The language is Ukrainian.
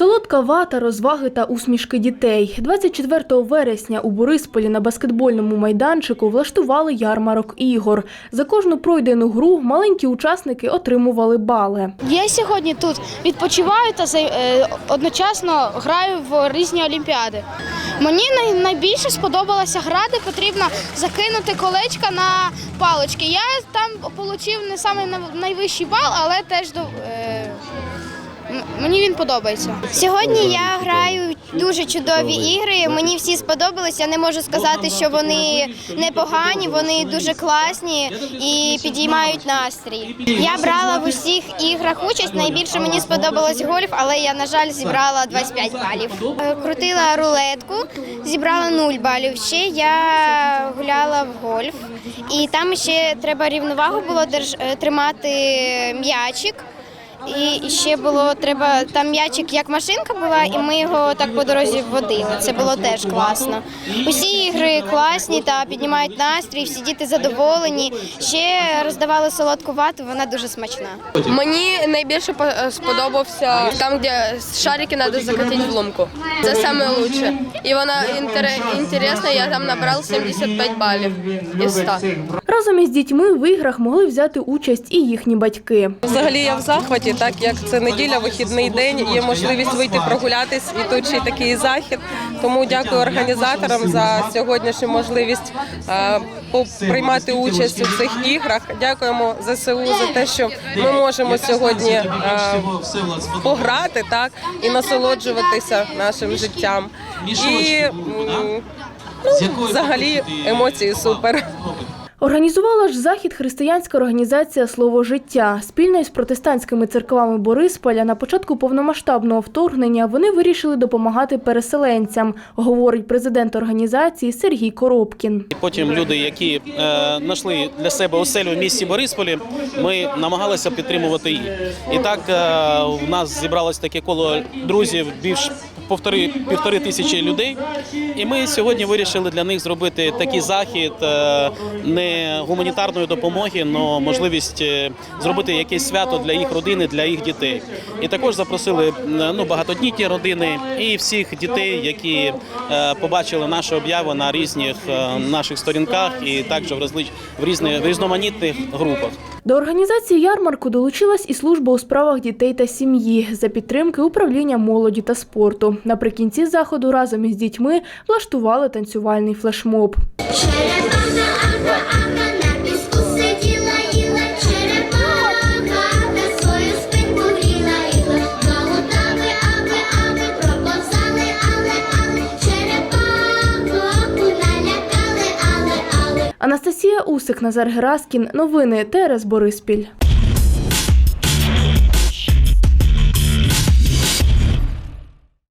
Солодка вата, розваги та усмішки дітей. 24 вересня у Борисполі на баскетбольному майданчику влаштували ярмарок ігор. За кожну пройдену гру маленькі учасники отримували бали. Я сьогодні тут відпочиваю та е, одночасно граю в різні олімпіади. Мені найбільше сподобалася гра, де потрібно закинути колечка на палочки. Я там отримав не найвищий бал, але теж до. Мені він подобається. Сьогодні я граю дуже чудові ігри. Мені всі сподобались. Я не можу сказати, що вони непогані, вони дуже класні і підіймають настрій. Я брала в усіх іграх участь. Найбільше мені сподобалось гольф, але я, на жаль, зібрала 25 балів. Е, Крутила рулетку, зібрала 0 балів. Ще я гуляла в гольф, і там ще треба рівновагу було е, тримати м'ячик. І ще було треба там м'ячик, як машинка була, і ми його так по дорозі водили. Це було теж класно. Усі ігри класні та піднімають настрій, всі діти задоволені. Ще роздавали солодку вату, вона дуже смачна. Мені найбільше сподобався там, де шарики треба закатити в лунку. Це саме лучше. І вона інтересна, я там набрав 75 балів із 100. Разом із дітьми в іграх могли взяти участь і їхні батьки. Взагалі я в захваті, так як це неділя, вихідний день, є можливість вийти прогулятись і тут ще й такий захід. Тому дякую організаторам за сьогоднішню можливість е, приймати участь у цих іграх. Дякуємо ЗСУ за те, що ми можемо сьогодні е, пограти так і насолоджуватися нашим життям. І ну, взагалі емоції супер. Організувала ж захід християнська організація Слово життя. Спільно із протестантськими церквами Борисполя на початку повномасштабного вторгнення вони вирішили допомагати переселенцям, говорить президент організації Сергій Коробкін. Потім люди, які е, знайшли для себе оселю в місті Борисполі, ми намагалися підтримувати їх. І так е, у нас зібралось таке коло друзів більш півтори, півтори тисячі людей. І ми сьогодні вирішили для них зробити такий захід е, не гуманітарної допомоги, але можливість е, зробити якесь свято для їх родини, для їх дітей. І також запросили е, ну, багатодітні родини і всіх дітей, які побачили нашу об'яву на різних наших сторінках і також в різних в різноманітних групах. До організації ярмарку долучилась і служба у справах дітей та сім'ї за підтримки управління молоді та спорту. Наприкінці заходу разом із дітьми влаштували танцювальний флешмоб. Анастасія Усик, Назар Гераскін, новини Терес Бориспіль.